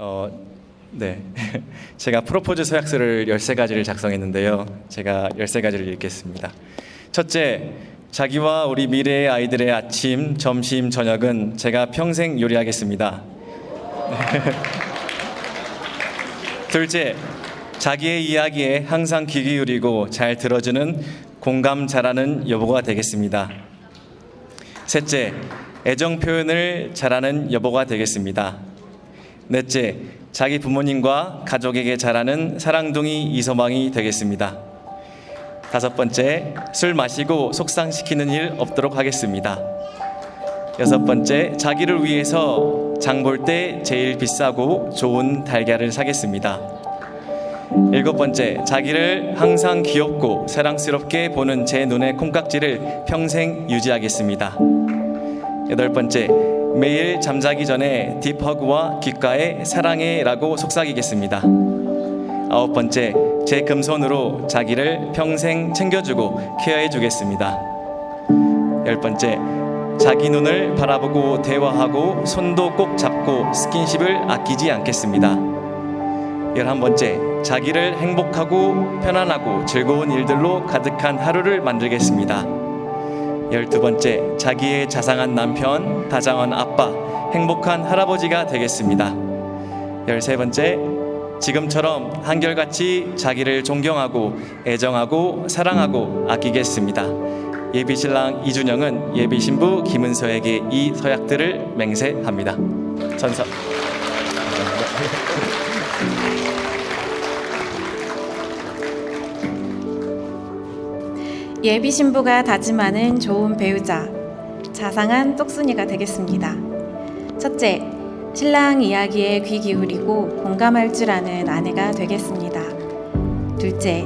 어, 네. 제가 프로포즈 서약서를 13가지를 작성했는데요. 제가 13가지를 읽겠습니다. 첫째, 자기와 우리 미래의 아이들의 아침, 점심, 저녁은 제가 평생 요리하겠습니다. 둘째, 자기의 이야기에 항상 귀 기울이고 잘 들어주는 공감 잘하는 여보가 되겠습니다. 셋째, 애정 표현을 잘하는 여보가 되겠습니다. 넷째, 자기 부모님과 가족에게 잘하는 사랑둥이 이서방이 되겠습니다. 다섯 번째, 술 마시고 속상시키는 일 없도록 하겠습니다. 여섯 번째, 자기를 위해서 장 볼 때 제일 비싸고 좋은 달걀을 사겠습니다. 일곱 번째, 자기를 항상 귀엽고 사랑스럽게 보는 제 눈의 콩깍지를 평생 유지하겠습니다. 여덟 번째, 매일 잠자기 전에 딥허그와 귓가에 사랑해라고 속삭이겠습니다. 아홉 번째, 제 금손으로 자기를 평생 챙겨주고 케어해 주겠습니다. 열 번째, 자기 눈을 바라보고 대화하고 손도 꼭 잡고 스킨십을 아끼지 않겠습니다. 열한 번째, 자기를 행복하고 편안하고 즐거운 일들로 가득한 하루를 만들겠습니다. 열두 번째, 자기의 자상한 남편, 다정한 아빠, 행복한 할아버지가 되겠습니다. 열세 번째, 지금처럼 한결같이 자기를 존경하고 애정하고 사랑하고 아끼겠습니다. 예비 신랑 이준영은 예비 신부 김은서에게 이 서약들을 맹세합니다. 전서. 예비 신부가 다짐하는 좋은 배우자, 자상한 똑순이가 되겠습니다. 첫째, 신랑 이야기에 귀 기울이고 공감할 줄 아는 아내가 되겠습니다. 둘째,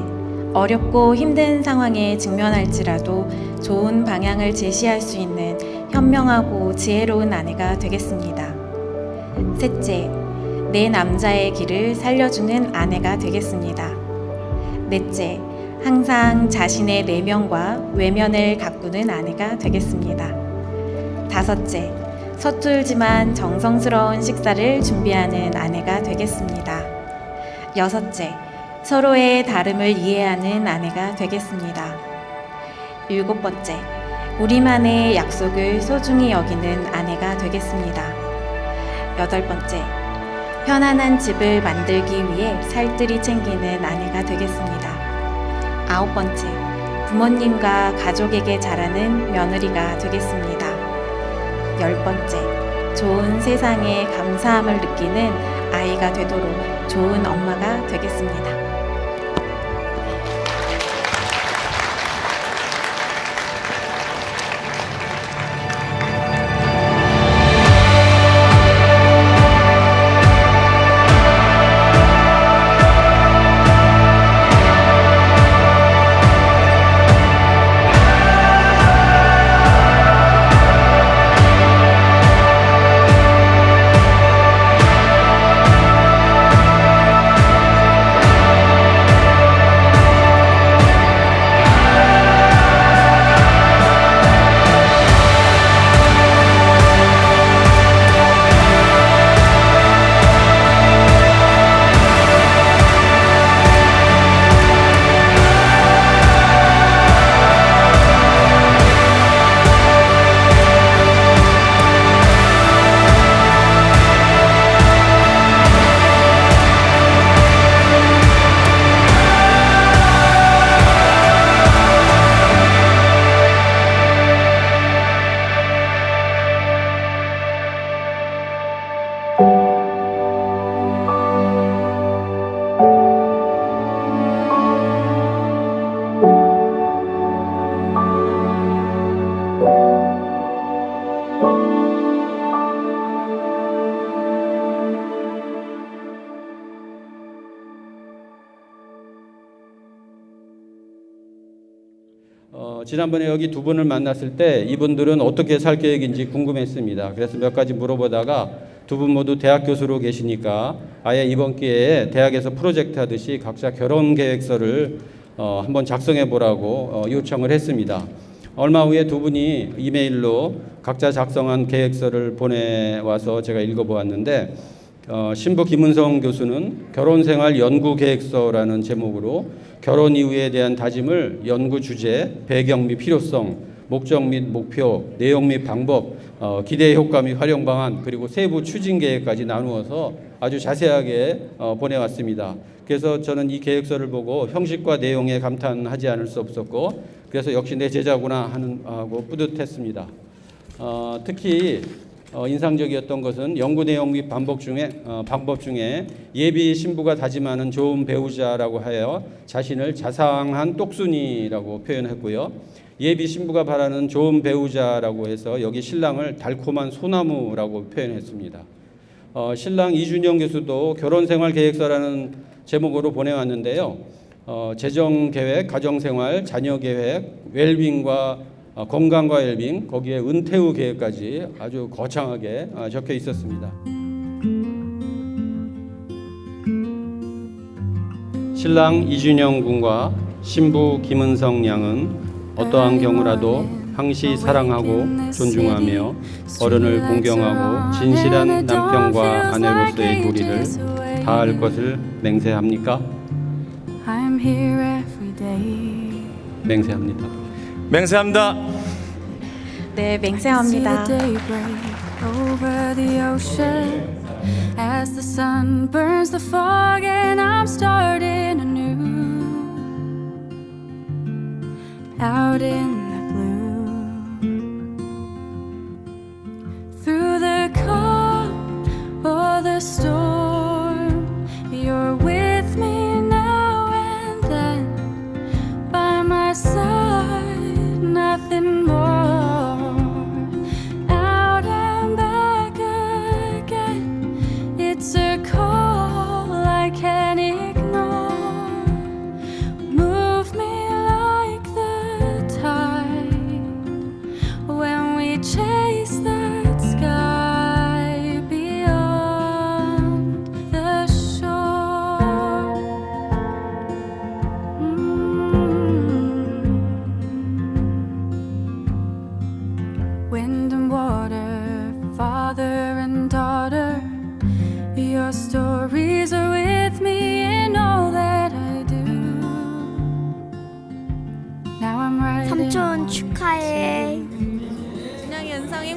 어렵고 힘든 상황에 직면할지라도 좋은 방향을 제시할 수 있는 현명하고 지혜로운 아내가 되겠습니다. 셋째, 내 남자의 길을 살려주는 아내가 되겠습니다. 넷째, 항상 자신의 내면과 외면을 가꾸는 아내가 되겠습니다. 다섯째, 서툴지만 정성스러운 식사를 준비하는 아내가 되겠습니다. 여섯째, 서로의 다름을 이해하는 아내가 되겠습니다. 일곱 번째, 우리만의 약속을 소중히 여기는 아내가 되겠습니다. 여덟 번째, 편안한 집을 만들기 위해 살뜰히 챙기는 아내가 되겠습니다. 아홉 번째, 부모님과 가족에게 잘하는 며느리가 되겠습니다. 열 번째, 좋은 세상에 감사함을 느끼는 아이가 되도록 좋은 엄마가 되겠습니다. 지난번에 여기 두 분을 만났을 때 이분들은 어떻게 살 계획인지 궁금했습니다. 그래서 몇 가지 물어보다가 두 분 모두 대학 교수로 계시니까 아예 이번 기회에 대학에서 프로젝트 하듯이 각자 결혼 계획서를 어, 한번 작성해 보라고 어, 요청을 했습니다. 얼마 후에 두 분이 이메일로 각자 작성한 계획서를 보내와서 제가 읽어보았는데 어, 신부 김은성 교수는 결혼생활 연구 계획서라는 제목으로 결혼 이후에 대한 다짐을 연구 주제, 배경 및 필요성, 목적 및 목표, 내용 및 방법, 어, 기대 효과 및 활용 방안 그리고 세부 추진 계획까지 나누어서 아주 자세하게 어, 보내왔습니다. 그래서 저는 이 계획서를 보고 형식과 내용에 감탄하지 않을 수 없었고 그래서 역시 내 제자구나 하는 하고 뿌듯했습니다. 어, 특히 어, 인상적이었던 것은 연구 내용 및 반복 중에 어, 방법 중에 예비 신부가 다짐하는 좋은 배우자라고 하여 자신을 자상한 똑순이라고 표현했고요. 예비 신부가 바라는 좋은 배우자라고 해서 여기 신랑을 달콤한 소나무라고 표현했습니다. 어, 신랑 이준영 교수도 결혼 생활 계획서라는 제목으로 보내왔는데요. 어, 재정 계획, 가정 생활, 자녀 계획, 웰빙과 어, 건강과 웰빙, 거기에 은퇴 후 계획까지 아주 거창하게 어, 적혀 있었습니다. 신랑 이준영 군과 신부 김은성 양은 어떠한 경우라도 항시 사랑하고 존중하며 어른을 공경하고 진실한 남편과 아내로서의 도리를 다할 것을 맹세합니까? 맹세합니다. 맹세합니다. 네, 맹세합니다. See the daybreak over the ocean as the sun burns the fog and I'm starting anew out in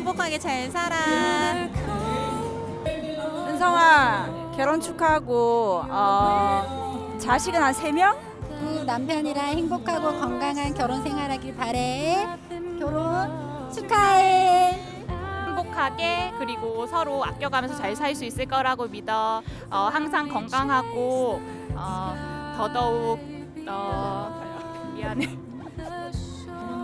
행복하게 잘 살아. 은성아 결혼 축하하고 어, 자식은 한 세 명? 그 남편이랑 행복하고 건강한 결혼 생활하길 바래. 결혼 축하해. 행복하게 그리고 서로 아껴가면서 잘 살 수 있을 거라고 믿어 어, 항상 건강하고 어, 더더욱 어, 미안해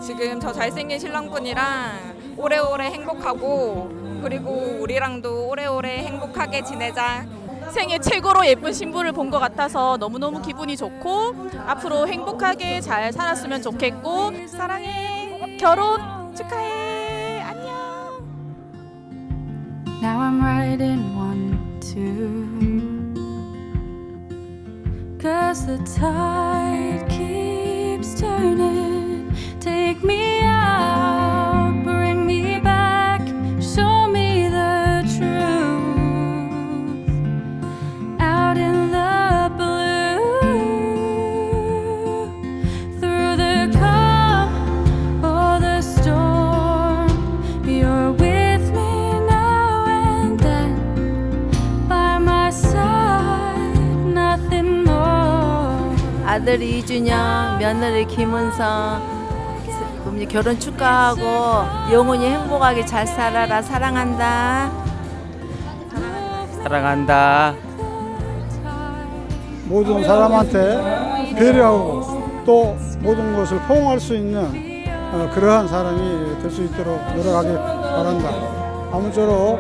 지금 저 잘생긴 신랑분이랑 오래오래 행복하고 그리고 우리랑도 오래오래 행복하게 지내자. 생애 최고로 예쁜 신부를 본 것 같아서 너무너무 기분이 좋고 앞으로 행복하게 잘 살았으면 좋겠고 사랑해 결혼 축하해 안녕 Now I'm writing one, two. Cause the tide keeps turning. 아들 이준영, 며느리 김은성 스- 결혼 축하하고 영원히 행복하게 잘 살아라 사랑한다. 사랑한다. 모든 사람한테 배려하고 또 모든 것을 포용할 수 있는 어, 그러한 사람이 될 수 있도록 노력하길 바란다. 아무쪼록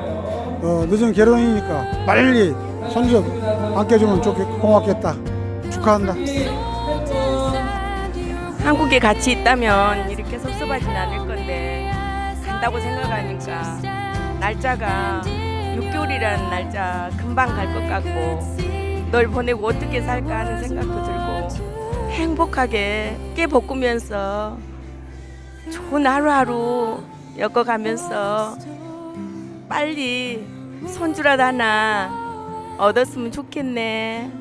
어, 늦은 결혼이니까 빨리 손좀 안겨주면 좋겠 고맙겠다. 축하한다. 한국에 같이 있다면 이렇게 섭섭하진 않을 건데 간다고 생각하니까 날짜가 6개월이라는 날짜 금방 갈 것 같고 널 보내고 어떻게 살까 하는 생각도 들고 행복하게 깨 볶으면서 좋은 하루하루 엮어가면서 빨리 손주라도 하나 얻었으면 좋겠네.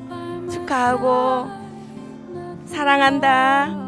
축하하고 사랑한다.